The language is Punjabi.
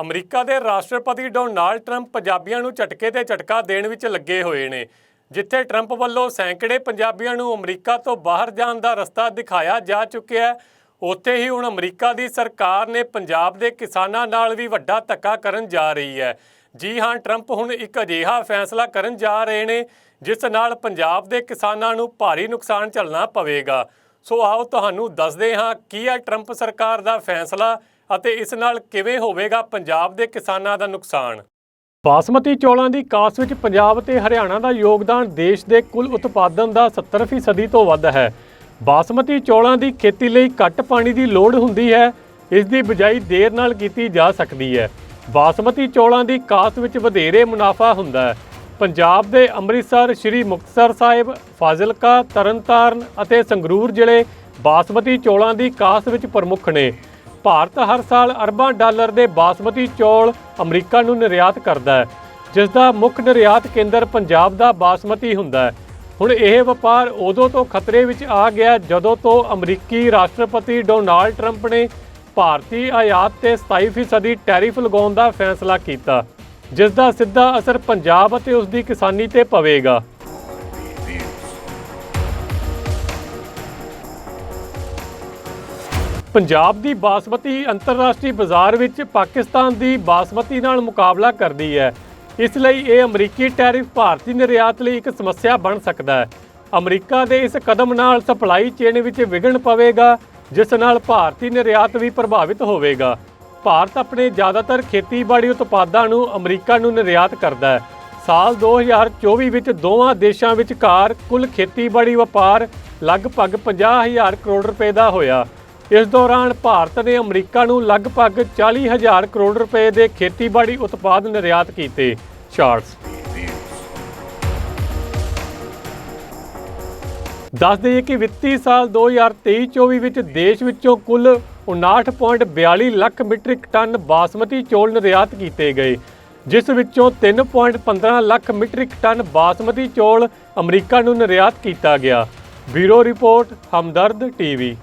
ਅਮਰੀਕਾ ਦੇ ਰਾਸ਼ਟਰਪਤੀ ਡੋਨਾਲਡ ਟਰੰਪ ਪੰਜਾਬੀਆਂ ਨੂੰ ਝਟਕੇ ਤੇ ਝਟਕਾ ਦੇਣ ਵਿੱਚ ਲੱਗੇ ਹੋਏ ਨੇ, ਜਿੱਥੇ ਟਰੰਪ ਵੱਲੋਂ ਸੈਂਕੜੇ ਪੰਜਾਬੀਆਂ ਨੂੰ ਅਮਰੀਕਾ ਤੋਂ ਬਾਹਰ ਜਾਣ ਦਾ ਰਸਤਾ ਦਿਖਾਇਆ ਜਾ ਚੁੱਕਿਆ ਹੈ। ਉੱਥੇ ਹੀ ਹੁਣ ਅਮਰੀਕਾ ਦੀ ਸਰਕਾਰ ਨੇ ਪੰਜਾਬ ਦੇ ਕਿਸਾਨਾਂ ਨਾਲ ਵੀ ਵੱਡਾ ਧੱਕਾ ਕਰਨ ਜਾ ਰਹੀ ਹੈ। ਜੀ ਹਾਂ, ਟਰੰਪ ਹੁਣ ਇੱਕ ਅਜਿਹਾ ਫੈਸਲਾ ਕਰਨ ਜਾ ਰਹੇ ਨੇ, ਜਿਸ ਨਾਲ ਪੰਜਾਬ ਦੇ ਕਿਸਾਨਾਂ ਨੂੰ ਭਾਰੀ ਨੁਕਸਾਨ ਝੱਲਣਾ ਪਵੇਗਾ। ਸੋ ਆਓ ਤੁਹਾਨੂੰ ਦੱਸਦੇ ਹਾਂ, ਕੀ ਹੈ ਟਰੰਪ ਸਰਕਾਰ ਦਾ ਫੈਸਲਾ? ਅਤੇ ਇਸ ਨਾਲ ਕਿਵੇਂ ਹੋਵੇਗਾ ਪੰਜਾਬ ਦੇ ਕਿਸਾਨਾਂ ਦਾ ਨੁਕਸਾਨ? ਬਾਸਮਤੀ ਚੌਲਾਂ ਦੀ ਕਾਸ ਵਿੱਚ ਪੰਜਾਬ ਤੇ ਹਰਿਆਣਾ ਦਾ ਯੋਗਦਾਨ ਦੇਸ਼ ਦੇ ਕੁੱਲ ਉਤਪਾਦਨ ਦਾ 70% ਤੋਂ ਵੱਧ ਹੈ। ਬਾਸਮਤੀ ਚੌਲਾਂ ਦੀ ਖੇਤੀ ਲਈ ਘੱਟ ਪਾਣੀ ਦੀ ਲੋੜ ਹੁੰਦੀ ਹੈ, ਇਸ ਦੀ ਬਿਜਾਈ ਦੇਰ ਨਾਲ ਕੀਤੀ ਜਾ ਸਕਦੀ ਹੈ। ਬਾਸਮਤੀ ਚੌਲਾਂ ਦੀ ਕਾਸ ਵਿੱਚ ਵਧੇਰੇ ਮੁਨਾਫਾ ਹੁੰਦਾ ਹੈ। ਪੰਜਾਬ ਦੇ ਅੰਮ੍ਰਿਤਸਰ, ਸ੍ਰੀ ਮੁਕਤਸਰ ਸਾਹਿਬ, ਫਾਜ਼ਿਲਕਾ, ਤਰਨਤਾਰਨ ਅਤੇ ਸੰਗਰੂਰ ਜ਼ਿਲ੍ਹੇ ਬਾਸਮਤੀ ਚੌਲਾਂ ਦੀ ਕਾਸ ਵਿੱਚ ਪ੍ਰਮੁੱਖ ਨੇ। ਭਾਰਤ ਹਰ ਸਾਲ ਅਰਬਾਂ ਡਾਲਰ ਦੇ ਬਾਸਮਤੀ ਚੌਲ ਅਮਰੀਕਾ ਨੂੰ ਨਿਰਯਾਤ ਕਰਦਾ ਹੈ ਜਿਸ ਦਾ ਮੁੱਖ ਨਿਰਯਾਤ ਕੇਂਦਰ ਪੰਜਾਬ ਦਾ ਬਾਸਮਤੀ ਹੁੰਦਾ ਹੈ। ਹੁਣ ਇਹ ਵਪਾਰ ਉਦੋਂ ਤੋਂ ਖਤਰੇ ਵਿੱਚ ਆ ਗਿਆ ਜਦੋਂ ਤੋਂ ਅਮਰੀਕੀ ਰਾਸ਼ਟਰਪਤੀ ਡੋਨਾਲਡ ਟਰੰਪ ਨੇ ਭਾਰਤੀ ਆਯਾਤ ਤੇ 27% ਟੈਰਿਫ ਲਗਾਉਣ ਦਾ ਫੈਸਲਾ ਕੀਤਾ ਜਿਸ ਦਾ ਸਿੱਧਾ ਅਸਰ ਪੰਜਾਬ ਅਤੇ ਉਸ ਦੀ ਕਿਸਾਨੀ ਤੇ ਪਵੇਗਾ। ਪੰਜਾਬ ਦੀ ਬਾਸਮਤੀ ਅੰਤਰਰਾਸ਼ਟਰੀ ਬਾਜ਼ਾਰ ਵਿੱਚ ਪਾਕਿਸਤਾਨ ਦੀ ਬਾਸਮਤੀ ਨਾਲ ਮੁਕਾਬਲਾ ਕਰਦੀ ਹੈ। ਇਸ ਲਈ ਇਹ ਅਮਰੀਕੀ ਟੈਰਿਫ ਭਾਰਤੀ ਨਿਰਯਾਤ ਲਈ ਇੱਕ ਸਮੱਸਿਆ ਬਣ ਸਕਦਾ ਹੈ। ਅਮਰੀਕਾ ਦੇ ਇਸ ਕਦਮ ਨਾਲ ਸਪਲਾਈ ਚੇਨ ਵਿੱਚ ਵਿਘਨ ਪਵੇਗਾ, ਜਿਸ ਨਾਲ ਭਾਰਤੀ ਨਿਰਯਾਤ ਵੀ ਪ੍ਰਭਾਵਿਤ ਹੋਵੇਗਾ। ਭਾਰਤ ਆਪਣੇ ਜ਼ਿਆਦਾਤਰ ਖੇਤੀਬਾੜੀ ਉਤਪਾਦਾਂ ਨੂੰ ਅਮਰੀਕਾ ਨੂੰ ਨਿਰਯਾਤ ਕਰਦਾ ਹੈ। ਸਾਲ 2024 ਵਿੱਚ ਦੋਵਾਂ ਦੇਸ਼ਾਂ ਵਿਚਕਾਰ ਕੁੱਲ ਖੇਤੀਬਾੜੀ ਵਪਾਰ ਲਗਭਗ 50000 ਕਰੋੜ ਰੁਪਏ ਦਾ ਹੋਇਆ। ਇਸ ਦੌਰਾਨ ਭਾਰਤ ਨੇ ਅਮਰੀਕਾ ਨੂੰ ਲਗਭਗ 40000 ਕਰੋੜ ਰੁਪਏ ਦੇ ਖੇਤੀਬਾੜੀ ਉਤਪਾਦ ਨਿਰਯਾਤ ਕੀਤੇ। ਚਾਰਟਸ ਦੱਸ ਦਈਏ ਕਿ ਵਿੱਤੀ ਸਾਲ 2023-24 ਵਿੱਚ ਦੇਸ਼ ਵਿੱਚੋਂ ਕੁੱਲ 59.42 ਲੱਖ ਮੀਟ੍ਰਿਕ ਟਨ ਬਾਸਮਤੀ ਚੌਲ ਨਿਰਯਾਤ ਕੀਤੇ ਗਏ, ਜਿਸ ਵਿੱਚੋਂ 3.15 ਲੱਖ ਮੀਟ੍ਰਿਕ ਟਨ ਬਾਸਮਤੀ ਚੌਲ ਅਮਰੀਕਾ ਨੂੰ ਨਿਰਯਾਤ ਕੀਤਾ ਗਿਆ। Bureau report, Hamdard TV.